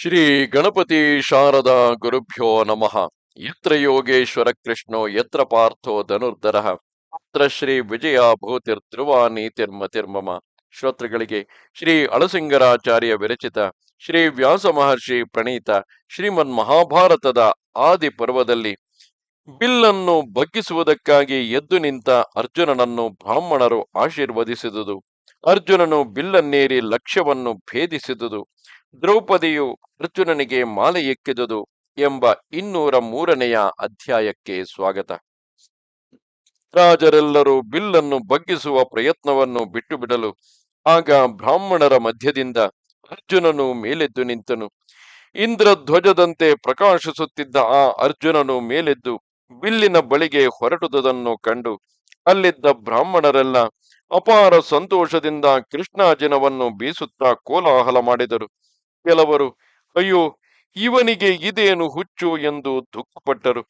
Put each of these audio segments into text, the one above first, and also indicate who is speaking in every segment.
Speaker 1: ಶ್ರೀ ಗಣಪತಿ ಶಾರದಾ ಗುರುಭ್ಯೋ ನಮಃ. ಯತ್ರ ಯೋಗೇಶ್ವರ ಕೃಷ್ಣೋ, ಯತ್ರ ಪಾರ್ಥೋ ಧನುರ್ಧರ ಅತ್ರ ಶ್ರೀ ವಿಜಯ ಭೂತಿರ್ ಧ್ರುವ ನೀತಿರ್ಮತಿರ್ಮಮ ಶ್ರೋತೃಗಳಿಗೆ ಶ್ರೀ ಅಳಸಿಂಗರಾಚಾರ್ಯ ವಿರಚಿತ, ಶ್ರೀ ವ್ಯಾಸ ಮಹರ್ಷಿ ಪ್ರಣೀತ, ಶ್ರೀಮನ್ ಮಹಾಭಾರತದ ಆದಿ ಪರ್ವದಲ್ಲಿ ಬಿಲ್ಲನ್ನು ಬಗ್ಗಿಸುವುದಕ್ಕಾಗಿ ಎದ್ದು ನಿಂತ ಅರ್ಜುನನನ್ನು ಬ್ರಾಹ್ಮಣರು ಆಶೀರ್ವದಿಸಿದುದು. ಅರ್ಜುನನು ಬಿಲ್ಲನ್ನೇರಿ ಲಕ್ಷ್ಯವನ್ನು ಭೇದಿಸಿದುದು. ದ್ರೌಪದಿಯು ಅರ್ಜುನನಿಗೆ ಮಾಲೆ ಎಕ್ಕಿದುದು ಎಂಬ ಇನ್ನೂರ ಮೂರನೆಯ ಅಧ್ಯಾಯಕ್ಕೆ ಸ್ವಾಗತ. ರಾಜರೆಲ್ಲರೂ ಬಿಲ್ಲನ್ನು ಬಗ್ಗಿಸುವ ಪ್ರಯತ್ನವನ್ನು ಬಿಟ್ಟು ಬಿಡಲು ಆಗ ಬ್ರಾಹ್ಮಣರ ಮಧ್ಯದಿಂದ ಅರ್ಜುನನು ಮೇಲೆದ್ದು ನಿಂತನು. ಇಂದ್ರಧ್ವಜದಂತೆ ಪ್ರಕಾಶಿಸುತ್ತಿದ್ದ ಆ ಅರ್ಜುನನು ಮೇಲೆದ್ದು ಬಿಲ್ಲಿನ ಬಳಿಗೆ ಹೊರಟುದನ್ನು ಕಂಡು ಅಲ್ಲಿದ್ದ ಬ್ರಾಹ್ಮಣರೆಲ್ಲ ಅಪಾರ ಸಂತೋಷದಿಂದ ಕೃಷ್ಣಾಜಿನವನ್ನು ಬೀಸುತ್ತಾ ಕೋಲಾಹಲ ಮಾಡಿದರು. ಕೆಲವರು, ಅಯ್ಯೋ, ಇವನಿಗೆ ಇದೇನು ಹುಚ್ಚು ಎಂದು ದುಃಖಪಟ್ಟರು.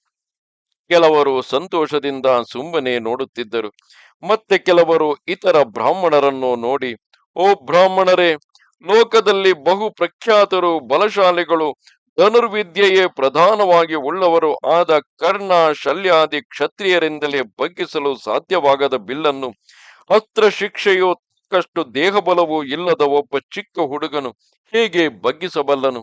Speaker 1: ಕೆಲವರು ಸಂತೋಷದಿಂದ ಸುಮ್ಮನೆ ನೋಡುತ್ತಿದ್ದರು. ಮತ್ತೆ ಕೆಲವರು ಇತರ ಬ್ರಾಹ್ಮಣರನ್ನು ನೋಡಿ, ಓ ಬ್ರಾಹ್ಮಣರೇ, ಲೋಕದಲ್ಲಿ ಬಹು ಪ್ರಖ್ಯಾತರು, ಬಲಶಾಲಿಗಳು, ಧನುರ್ವಿದ್ಯೆಯೇ ಪ್ರಧಾನವಾಗಿ ಉಳ್ಳವರು ಆದ ಕರ್ಣ ಶಲ್ಯಾದಿ ಕ್ಷತ್ರಿಯರಿಂದಲೇ ಬಗ್ಗಿಸಲು ಸಾಧ್ಯವಾಗದ ಬಿಲ್ಲನ್ನು ಅಸ್ತ್ರ ಶಿಕ್ಷೆಯು ತಕ್ಕಷ್ಟು ದೇಹಬಲವೂ ಇಲ್ಲದ ಒಬ್ಬ ಚಿಕ್ಕ ಹುಡುಗನು ಹೇಗೆ ಬಗ್ಗಿಸಬಲ್ಲನು?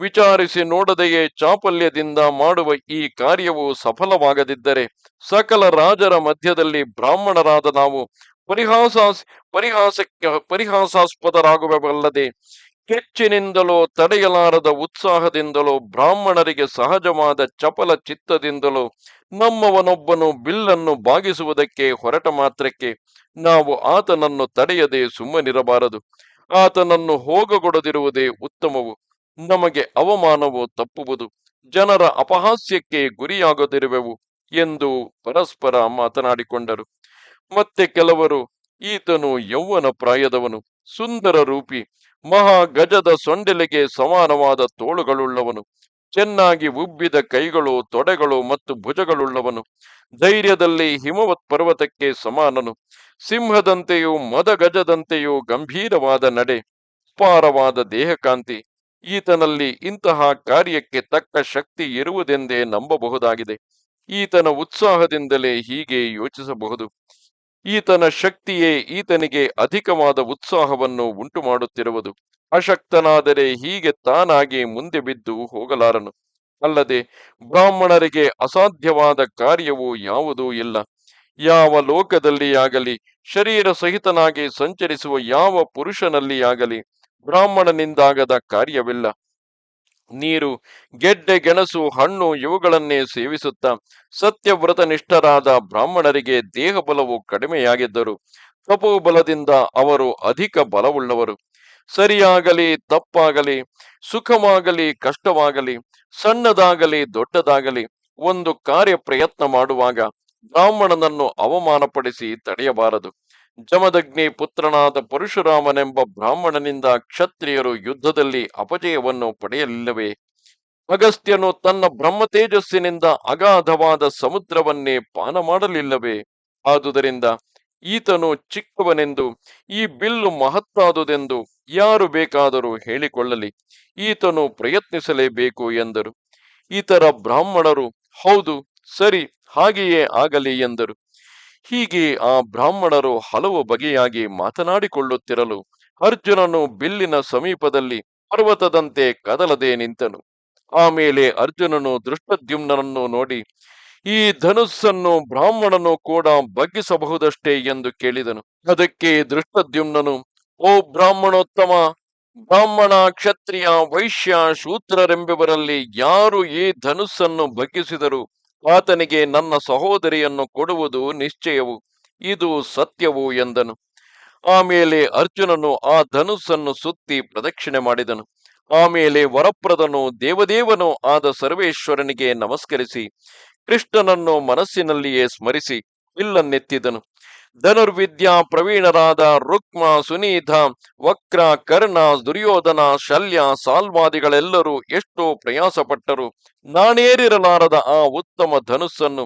Speaker 1: ವಿಚಾರಿಸಿ ನೋಡದೆಯೇ ಚಾಪಲ್ಯದಿಂದ ಮಾಡುವ ಈ ಕಾರ್ಯವು ಸಫಲವಾಗದಿದ್ದರೆ ಸಕಲ ರಾಜರ ಮಧ್ಯದಲ್ಲಿ ಬ್ರಾಹ್ಮಣರಾದ ನಾವು ಪರಿಹಾಸ ಪರಿಹಾಸಕ್ಕೆ, ಪರಿಹಾಸಾಸ್ಪದರಾಗುವವಲ್ಲದೆ ಕೆಚ್ಚಿನಿಂದಲೋ ತಡೆಯಲಾರದ ಉತ್ಸಾಹದಿಂದಲೋ ಬ್ರಾಹ್ಮಣರಿಗೆ ಸಹಜವಾದ ಚಪಲ ಚಿತ್ತದಿಂದಲೋ ನಮ್ಮವನೊಬ್ಬನು ಬಿಲ್ಲನ್ನು ಬಾಗಿಸುವುದಕ್ಕೆ ಹೊರಟ ಮಾತ್ರಕ್ಕೆ ನಾವು ಆತನನ್ನು ತಡೆಯದೆ ಸುಮ್ಮನಿರಬಾರದು. ಆತನನ್ನು ಹೋಗಗೊಡದಿರುವುದೇ ಉತ್ತಮವು. ನಮಗೆ ಅವಮಾನವು ತಪ್ಪುವುದು. ಜನರ ಅಪಹಾಸ್ಯಕ್ಕೆ ಗುರಿಯಾಗದಿರುವೆವು ಎಂದು ಪರಸ್ಪರ ಮಾತನಾಡಿಕೊಂಡರು. ಮತ್ತೆ ಕೆಲವರು, ಈತನು ಯೌವನ ಪ್ರಾಯದವನು, ಸುಂದರ ರೂಪಿ ಮಹಾ ಗಜದ ಸೊಂಡಿಲಿಗೆ ಸಮಾನವಾದ ತೋಳುಗಳುಳ್ಳವನು. ಚೆನ್ನಾಗಿ ಉಬ್ಬಿದ ಕೈಗಳು, ತೊಡೆಗಳು ಮತ್ತು ಭುಜಗಳುಳ್ಳವನು. ಧೈರ್ಯದಲ್ಲಿ ಹಿಮವತ್ ಪರ್ವತಕ್ಕೆ ಸಮಾನನು. ಸಿಂಹದಂತೆಯೂ ಮದಗಜದಂತೆಯೂ ಗಂಭೀರವಾದ ನಡೆ, ಅಪಾರವಾದ ದೇಹಕಾಂತಿ. ಈತನಲ್ಲಿ ಇಂತಹ ಕಾರ್ಯಕ್ಕೆ ತಕ್ಕ ಶಕ್ತಿ ಇರುವುದೆಂದೇ ನಂಬಬಹುದಾಗಿದೆ. ಈತನ ಉತ್ಸಾಹದಿಂದಲೇ ಹೀಗೆ ಯೋಚಿಸಬಹುದು. ಈತನ ಶಕ್ತಿಯೇ ಈತನಿಗೆ ಅಧಿಕವಾದ ಉತ್ಸಾಹವನ್ನು ಉಂಟು ಮಾಡುತ್ತಿರುವುದು ಅಶಕ್ತನಾದರೆ ಹೀಗೆ ತಾನಾಗಿ ಮುಂದೆ ಬಿದ್ದು ಹೋಗಲಾರನು. ಅಲ್ಲದೆ ಬ್ರಾಹ್ಮಣರಿಗೆ ಅಸಾಧ್ಯವಾದ ಕಾರ್ಯವು ಯಾವುದೂ ಇಲ್ಲ. ಯಾವ ಲೋಕದಲ್ಲಿಯಾಗಲಿ, ಶರೀರ ಸಹಿತನಾಗಿ ಸಂಚರಿಸುವ ಯಾವ ಪುರುಷನಲ್ಲಿಯಾಗಲಿ ಬ್ರಾಹ್ಮಣನಿಂದಾಗದ ಕಾರ್ಯವಿಲ್ಲ. ನೀರು, ಗೆಡ್ಡೆ, ಗೆಣಸು, ಹಣ್ಣು ಇವುಗಳನ್ನೇ ಸೇವಿಸುತ್ತಾ ಸತ್ಯವ್ರತನಿಷ್ಠರಾದ ಬ್ರಾಹ್ಮಣರಿಗೆ ದೇಹಬಲವು ಕಡಿಮೆಯಾಗಿದ್ದರು. ತಪೋಬಲದಿಂದ ಅವರು ಅಧಿಕ ಬಲವುಳ್ಳವರು. ಸರಿಯಾಗಲಿ, ತಪ್ಪಾಗಲಿ, ಸುಖವಾಗಲಿ, ಕಷ್ಟವಾಗಲಿ, ಸಣ್ಣದಾಗಲಿ, ದೊಡ್ಡದಾಗಲಿ, ಒಂದು ಕಾರ್ಯ ಪ್ರಯತ್ನ ಮಾಡುವಾಗ ಬ್ರಾಹ್ಮಣನನ್ನು ಅವಮಾನಪಡಿಸಿ ತಡೆಯಬಾರದು. ಜಮದಗ್ನಿ ಪುತ್ರನಾದ ಪರಶುರಾಮನೆಂಬ ಬ್ರಾಹ್ಮಣನಿಂದ ಕ್ಷತ್ರಿಯರು ಯುದ್ಧದಲ್ಲಿ ಅಪಜಯವನ್ನು ಪಡೆಯಲಿಲ್ಲವೇ? ಅಗಸ್ತ್ಯನು ತನ್ನ ಬ್ರಹ್ಮ ತೇಜಸ್ಸಿನಿಂದ ಅಗಾಧವಾದ ಸಮುದ್ರವನ್ನೇ ಪಾನ ಮಾಡಲಿಲ್ಲವೇ ಆದುದರಿಂದ ಈತನು ಚಿಕ್ಕವನೆಂದು, ಈ ಬಿಲ್ಲು ಮಹತ್ತಾದುದೆಂದು ಯಾರು ಬೇಕಾದರೂ ಹೇಳಿಕೊಳ್ಳಲಿ, ಈತನು ಪ್ರಯತ್ನಿಸಲೇಬೇಕು ಎಂದರು. ಇತರ ಬ್ರಾಹ್ಮಣರು, ಹೌದು, ಸರಿ, ಹಾಗೆಯೇ ಆಗಲಿ ಎಂದರು. ಹೀಗೆ ಆ ಬ್ರಾಹ್ಮಣರು ಹಲವು ಬಗೆಯಾಗಿ ಮಾತನಾಡಿಕೊಳ್ಳುತ್ತಿರಲು ಅರ್ಜುನನು ಬಿಲ್ಲಿನ ಸಮೀಪದಲ್ಲಿ ಪರ್ವತದಂತೆ ಕದಲದೆ ನಿಂತನು. ಆಮೇಲೆ ಅರ್ಜುನನು ದೃಷ್ಟದ್ಯುಮ್ನನ್ನು ನೋಡಿ, ಈ ಧನುಸ್ಸನ್ನು ಬ್ರಾಹ್ಮಣನು ಕೂಡ ಬಗ್ಗಿಸಬಹುದಷ್ಟೇ ಎಂದು ಕೇಳಿದನು. ಅದಕ್ಕೆ ದೃಷ್ಟದ್ಯುಮ್ನನು, ಓ ಬ್ರಾಹ್ಮಣೋತ್ತಮ, ಬ್ರಾಹ್ಮಣ ಕ್ಷತ್ರಿಯ ವೈಶ್ಯ ಶೂತ್ರರೆಂಬವರಲ್ಲಿ ಯಾರು ಈ ಧನುಸ್ಸನ್ನು ಬಗ್ಗಿಸಿದರು ಆತನಿಗೆ ನನ್ನ ಸಹೋದರಿಯನ್ನು ಕೊಡುವುದು ನಿಶ್ಚಯವು, ಇದು ಸತ್ಯವು ಎಂದನು. ಆಮೇಲೆ ಅರ್ಜುನನು ಆ ಧನುಸ್ಸನ್ನು ಸುತ್ತಿ ಪ್ರದಕ್ಷಿಣೆ ಮಾಡಿದನು. ಆಮೇಲೆ ವರಪ್ರದನು ದೇವದೇವನು ಆದ ಸರ್ವೇಶ್ವರನಿಗೆ ನಮಸ್ಕರಿಸಿ, ಕೃಷ್ಣನನ್ನು ಮನಸ್ಸಿನಲ್ಲಿಯೇ ಸ್ಮರಿಸಿ, ಇಲ್ಲನ್ನೆತ್ತಿದನು. ಧನುರ್ವಿದ್ಯಾ ಪ್ರವೀಣರಾದ ರುಕ್ಮ, ಸುನೀತ, ವಕ್ರ, ಕರ್ಣ, ದುರ್ಯೋಧನ, ಶಲ್ಯ, ಸಾಲ್ವಾದಿಗಳೆಲ್ಲರೂ ಎಷ್ಟೋ ಪ್ರಯಾಸಪಟ್ಟರು. ನಾಣೇರಿರಲಾರದ ಆ ಉತ್ತಮ ಧನುಸ್ಸನ್ನು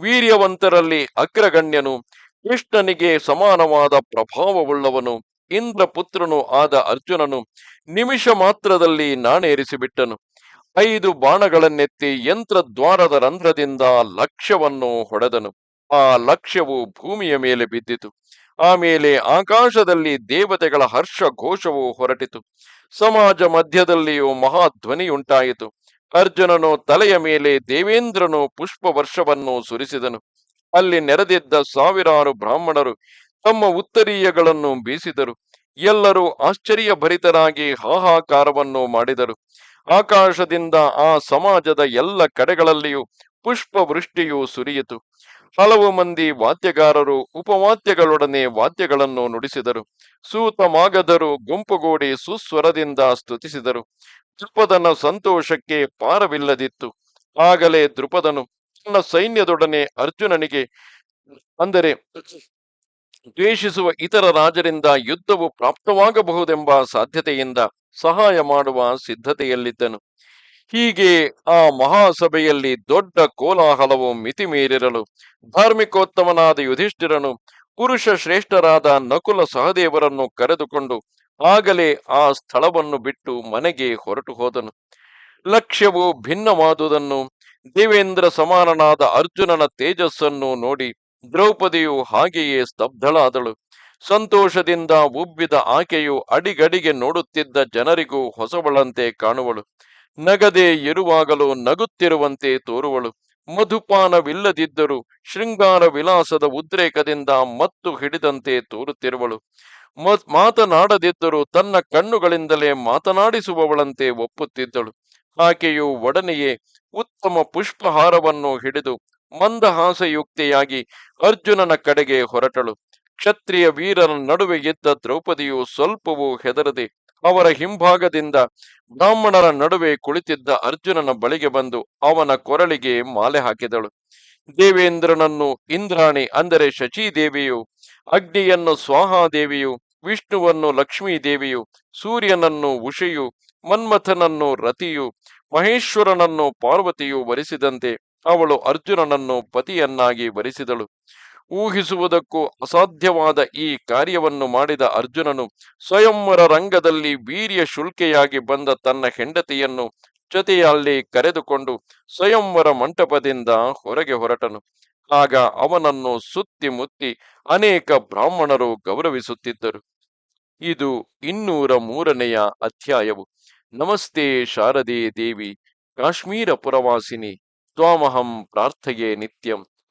Speaker 1: ವೀರ್ಯವಂತರಲ್ಲಿ ಅಗ್ರಗಣ್ಯನು, ಕೃಷ್ಣನಿಗೆ ಸಮಾನವಾದ ಪ್ರಭಾವವುಳ್ಳವನು, ಇಂದ್ರಪುತ್ರನು ಆದ ಅರ್ಜುನನು ನಿಮಿಷ ಮಾತ್ರದಲ್ಲಿ ನಾಣೇರಿಸಿಬಿಟ್ಟನು ಐದು ಬಾಣಗಳನ್ನೆತ್ತಿ ಯಂತ್ರದ್ವಾರದ ರಂಧ್ರದಿಂದ ಲಕ್ಷ್ಯವನ್ನು ಹೊಡೆದನು. ಆ ಲಕ್ಷ್ಯವು ಭೂಮಿಯ ಮೇಲೆ ಬಿದ್ದಿತು. ಆಮೇಲೆ ಆಕಾಶದಲ್ಲಿ ದೇವತೆಗಳ ಹರ್ಷ ಘೋಷವು ಹೊರಟಿತು. ಸಮಾಜ ಮಧ್ಯದಲ್ಲಿಯೂ ಮಹಾಧ್ವನಿಯುಂಟಾಯಿತು. ಅರ್ಜುನನು ತಲೆಯ ಮೇಲೆ ದೇವೇಂದ್ರನು ಪುಷ್ಪ ವರ್ಷವನ್ನು ಸುರಿಸಿದನು. ಅಲ್ಲಿ ನೆರೆದಿದ್ದ ಸಾವಿರಾರು ಬ್ರಾಹ್ಮಣರು ತಮ್ಮ ಉತ್ತರೀಯಗಳನ್ನು ಬೀಸಿದರು. ಎಲ್ಲರೂ ಆಶ್ಚರ್ಯಭರಿತರಾಗಿ ಹಾಹಾಕಾರವನ್ನು ಮಾಡಿದರು. ಆಕಾಶದಿಂದ ಆ ಸಮಾಜದ ಎಲ್ಲ ಕಡೆಗಳಲ್ಲಿಯೂ ಪುಷ್ಪ ವೃಷ್ಟಿಯು ಸುರಿಯಿತು. ಹಲವು ಮಂದಿ ವಾದ್ಯಗಾರರು ಉಪವಾದ್ಯಗಳೊಡನೆ ವಾದ್ಯಗಳನ್ನು ನುಡಿಸಿದರು. ಸೂತ ಮಾಗದರು ಗುಂಪುಗೂಡಿ ಸುಸ್ವರದಿಂದ ಸ್ತುತಿಸಿದರು. ದೃಪದನ ಸಂತೋಷಕ್ಕೆ ಪಾರವಿಲ್ಲದಿತ್ತು. ಆಗಲೇ ದೃಪದನು ತನ್ನ ಸೈನ್ಯದೊಡನೆ ಅರ್ಜುನನಿಗೆ ಅಂದರೆ ದ್ವೇಷಿಸುವ ಇತರ ರಾಜರಿಂದ ಯುದ್ಧವು ಪ್ರಾಪ್ತವಾಗಬಹುದೆಂಬ ಸಾಧ್ಯತೆಯಿಂದ ಸಹಾಯ ಮಾಡುವ ಸಿದ್ಧತೆಯಲ್ಲಿದ್ದನು. ಹೀಗೆ ಆ ಮಹಾಸಭೆಯಲ್ಲಿ ದೊಡ್ಡ ಕೋಲಾಹಲವು ಮಿತಿಮೀರಿರಲು ಧಾರ್ಮಿಕೋತ್ತಮನಾದ ಯುಧಿಷ್ಠಿರನು ಪುರುಷ ಶ್ರೇಷ್ಠರಾದ ನಕುಲ ಸಹದೇವರನ್ನು ಕರೆದುಕೊಂಡು ಆಗಲೇ ಆ ಸ್ಥಳವನ್ನು ಬಿಟ್ಟು ಮನೆಗೆ ಹೊರಟು ಹೋದನು. ಲಕ್ಷ್ಯವು ಭಿನ್ನವಾದುದನ್ನು ದೇವೇಂದ್ರ ಸಮಾನನಾದ ಅರ್ಜುನನ ತೇಜಸ್ಸನ್ನು ನೋಡಿ ದ್ರೌಪದಿಯು ಹಾಗೆಯೇ ಸ್ತಬ್ಧಳಾದಳು. ಸಂತೋಷದಿಂದ ಉಬ್ಬಿದ ಆಕೆಯು ಅಡಿಗಡಿಗೆ ನೋಡುತ್ತಿದ್ದ ಜನರಿಗೂ ಹೊಸಬಳಂತೆ ಕಾಣುವಳು. ನಗದೆ ಇರುವಾಗಲೂ ನಗುತ್ತಿರುವಂತೆ ತೋರುವಳು. ಮಧುಪಾನವಿಲ್ಲದಿದ್ದರೂ ಶೃಂಗಾರ ವಿಲಾಸದ ಉದ್ರೇಕದಿಂದ ಮತ್ತು ಹಿಡಿದಂತೆ ತೋರುತ್ತಿರುವಳು. ಮತ್- ಮಾತನಾಡದಿದ್ದರೂ ತನ್ನ ಕಣ್ಣುಗಳಿಂದಲೇ ಮಾತನಾಡಿಸುವವಳಂತೆ ಒಪ್ಪುತ್ತಿದ್ದಳು. ಆಕೆಯು ಒಡನೆಯೇ ಉತ್ತಮ ಪುಷ್ಪಹಾರವನ್ನು ಹಿಡಿದು ಮಂದಹಾಸಯುಕ್ತಿಯಾಗಿ ಅರ್ಜುನನ ಕಡೆಗೆ ಹೊರಟಳು. ಕ್ಷತ್ರಿಯ ವೀರನ ನಡುವೆ ಇದ್ದ ದ್ರೌಪದಿಯು ಸ್ವಲ್ಪವೂ ಹೆದರದೆ ಅವರ ಹಿಂಭಾಗದಿಂದ ಬ್ರಾಹ್ಮಣರ ನಡುವೆ ಕುಳಿತಿದ್ದ ಅರ್ಜುನನ ಬಳಿಗೆ ಬಂದು ಅವನ ಕೊರಳಿಗೆ ಮಾಲೆ ಹಾಕಿದಳು. ದೇವೇಂದ್ರನನ್ನು ಇಂದ್ರಾಣಿ ಅಂದರೆ ಶಚೀದೇವಿಯು, ಅಗ್ನಿಯನ್ನು ಸ್ವಾಹಾದೇವಿಯು, ವಿಷ್ಣುವನ್ನು ಲಕ್ಷ್ಮೀ ದೇವಿಯು ಸೂರ್ಯನನ್ನು ಉಷೆಯು, ಮನ್ಮಥನನ್ನು ರತಿಯು, ಮಹೇಶ್ವರನನ್ನು ಪಾರ್ವತಿಯು ವರಿಸಿದಂತೆ ಅವಳು ಅರ್ಜುನನನ್ನು ಪತಿಯನ್ನಾಗಿ ವರಿಸಿದಳು. ಊಹಿಸುವುದಕ್ಕೂ ಅಸಾಧ್ಯವಾದ ಈ ಕಾರ್ಯವನ್ನು ಮಾಡಿದ ಅರ್ಜುನನು ಸ್ವಯಂವರ ರಂಗದಲ್ಲಿ ವೀರ್ಯ ಶುಲ್ಕೆಯಾಗಿ ಬಂದ ತನ್ನ ಹೆಂಡತಿಯನ್ನು ಜೊತೆಯಲ್ಲಿ ಕರೆದುಕೊಂಡು ಸ್ವಯಂವರ ಮಂಟಪದಿಂದ ಹೊರಗೆ ಹೊರಟನು. ಆಗ ಅವನನ್ನು ಸುತ್ತಿ ಮುತ್ತಿ ಅನೇಕ ಬ್ರಾಹ್ಮಣರು ಗೌರವಿಸುತ್ತಿದ್ದರು. ಇದು ಇನ್ನೂರ ಮೂರನೆಯ ಅಧ್ಯಾಯವು. ನಮಸ್ತೆ ಶಾರದೆ ದೇವಿ, ಕಾಶ್ಮೀರ ಪುರವಾಸಿನಿ, ತ್ವಾಮಹಂ ಪ್ರಾರ್ಥೆಯೇ ನಿತ್ಯಂ.